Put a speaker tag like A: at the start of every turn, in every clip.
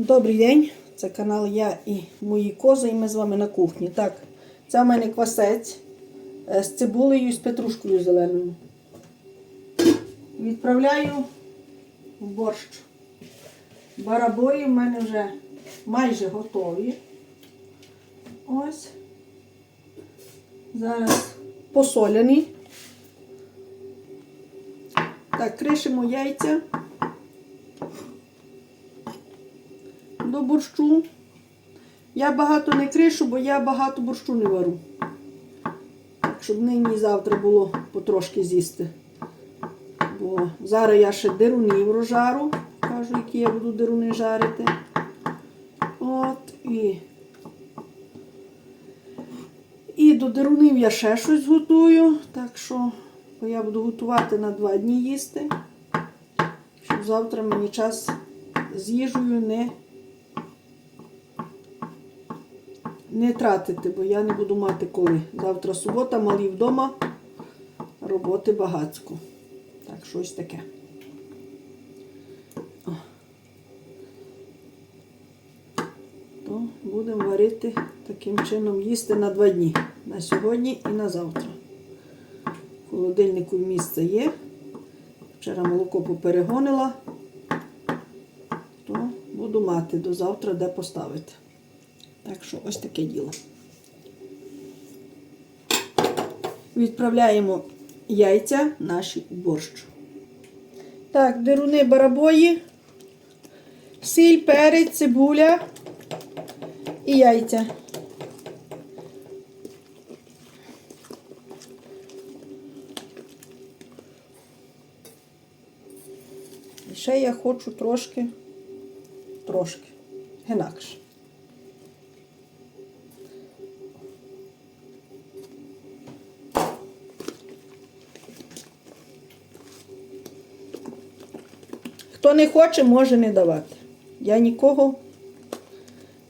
A: Добрий день, це канал Я і мої кози, і ми з вами на кухні. Так, це в мене квасець е, з цибулею і з петрушкою зеленою. Відправляю в борщ. Барабої в мене вже майже готові. Ось. Зараз посоляні. Так, кришимо яйця. До борщу. Я багато не кришу, бо я багато борщу не вару. Щоб нині і завтра було потрошки з'їсти. Бо зараз я ще дирунів розжару, кажу, які я буду дируни жарити. От і. І до дирунів я ще щось готую. Так що я буду готувати на два дні їсти. Щоб завтра мені час з їжею не не тратити, бо я не буду мати коли. Завтра субота, малі вдома, роботи багацько. Так, щось таке. То будемо варити таким чином їсти на два дні. На сьогодні і на завтра. В холодильнику місце є. Вчора молоко поперегонила, то буду мати до завтра де поставити. Так що ось таке діло. Відправляємо яйця наші у борщ. Так, деруни барабої, сіль, перець, цибуля і яйця. І ще я хочу трошки, трошки, інакше. Хто не хоче, може не давати. Я нікого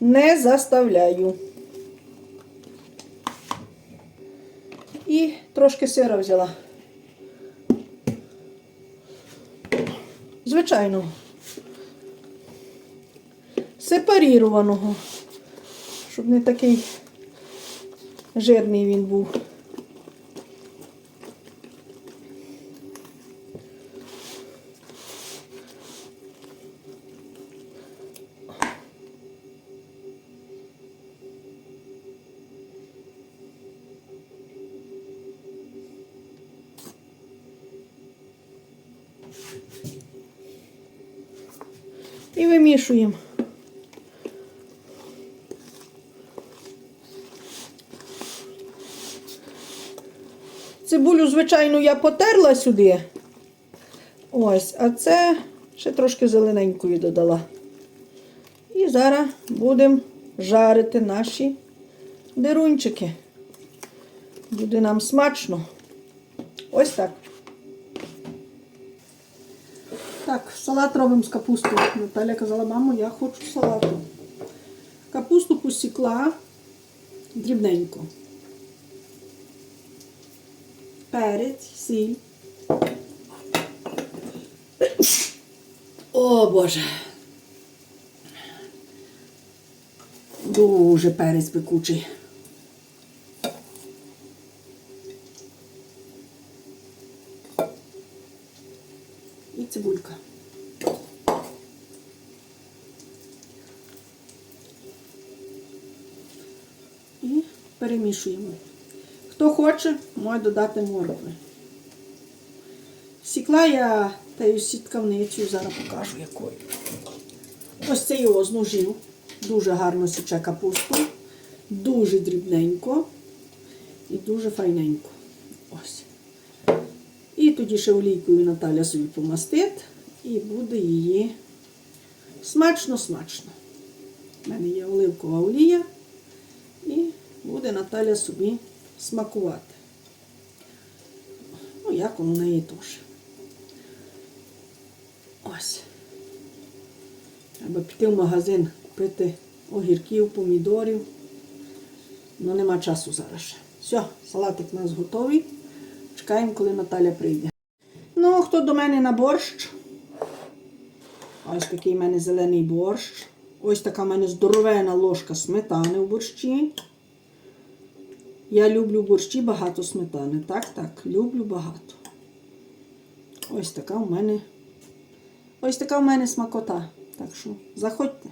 A: не заставляю. І трошки сира взяла. Звичайно. Сепарірованого, щоб не такий жирний він був. І вимішуємо. Цибулю, звичайно, я потерла сюди. Ось, а це ще трошки зелененької додала. І зараз будемо жарити наші дирунчики. Буде нам смачно. Ось так. Так, салат робимо з капустою. Наталя казала, мамо, я хочу салату. Капусту посікла дрібненько. Перець, сіль. О Боже. Дуже перець пекучий. Цибулька. І перемішуємо. Хто хоче, може додати моркви. Сікла я таю сіткавницю, зараз покажу якою. Ось це його з ножів. Дуже гарно січе капусту. Дуже дрібненько і дуже файненько. Ось. Тоді ще олійкою Наталя собі помастить і буде її смачно-смачно. У мене є оливкова олія, і буде Наталя собі смакувати. Ну, як у неї теж. Ось. Треба піти в магазин, купити огірків, помідорів. Ну, нема часу зараз. Все, салатик у нас готовий. Чекаємо, коли Наталя прийде. Ну, хто до мене на борщ? Ось такий в мене зелений борщ. Ось така в мене здоровена ложка сметани в борщі. Я люблю борщі багато сметани. Так, так, люблю багато. Ось така в мене. Ось така в мене смакота. Так що заходьте.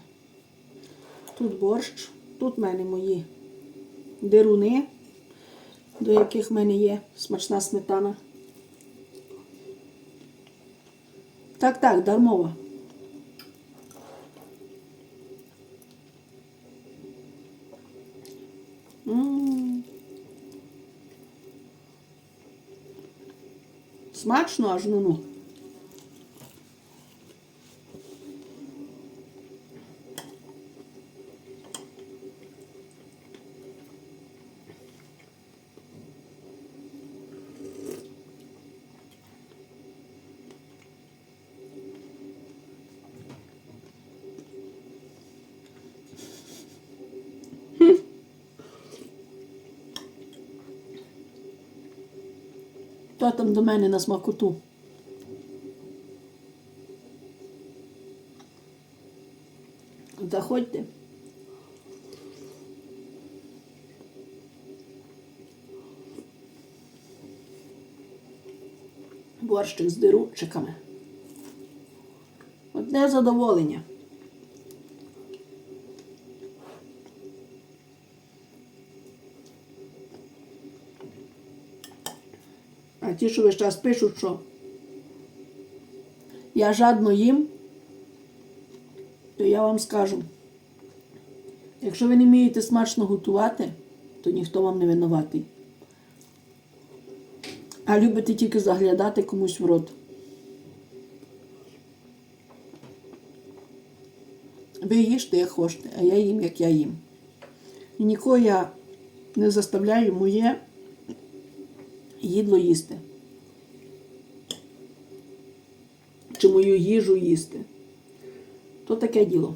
A: Тут борщ, тут в мене мої деруни, до яких в мене є смачна сметана. Так, так, дармова. Смачно аж ну ну. Хто там до мене на смакоту? Заходьте. Борщик з диручиками. Одне задоволення. А ті, що весь час пишуть, що я жадно їм, то я вам скажу, якщо ви не вмієте смачно готувати, то ніхто вам не винуватий. А любите тільки заглядати комусь в рот. Ви їжте, як хочете, а я їм, як я їм. І нікого я не заставляю моє їдло їсти. Мою їжу їсти. То таке діло.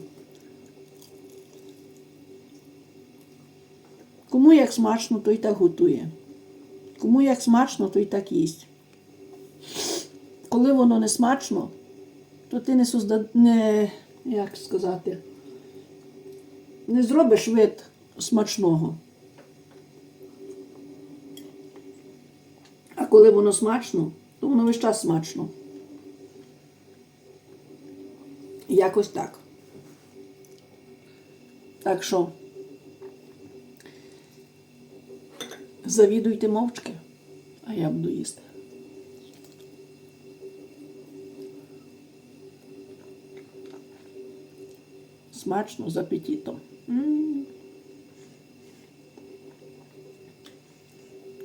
A: Кому як смачно, той так готує. Кому як смачно, той так їсть. Коли воно не смачно, то ти не созда... не, як сказати, не зробиш вид смачного. А коли воно смачно, то воно весь час смачно. Якось так. Так що завідуйте мовчки, а я буду їсти. Смачно з апетитом.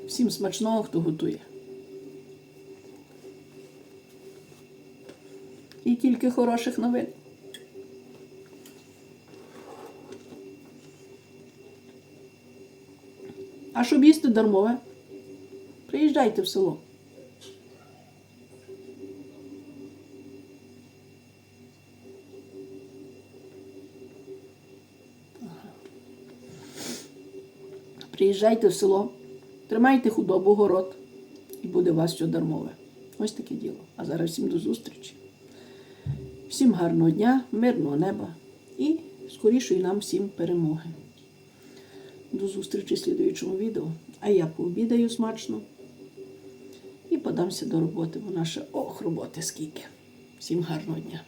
A: Всім смачного, хто готує. І тільки хороших новин. А щоб їсти дармове, приїжджайте в село. Приїжджайте в село, тримайте худобу, город, і буде у вас все дармове. Ось таке діло. А зараз всім до зустрічі. Всім гарного дня, мирного неба і скорішої нам всім перемоги. До зустрічі в слідуючому відео. А я пообідаю смачно і подамся до роботи, бо наша ох, роботи скільки. Всім гарного дня.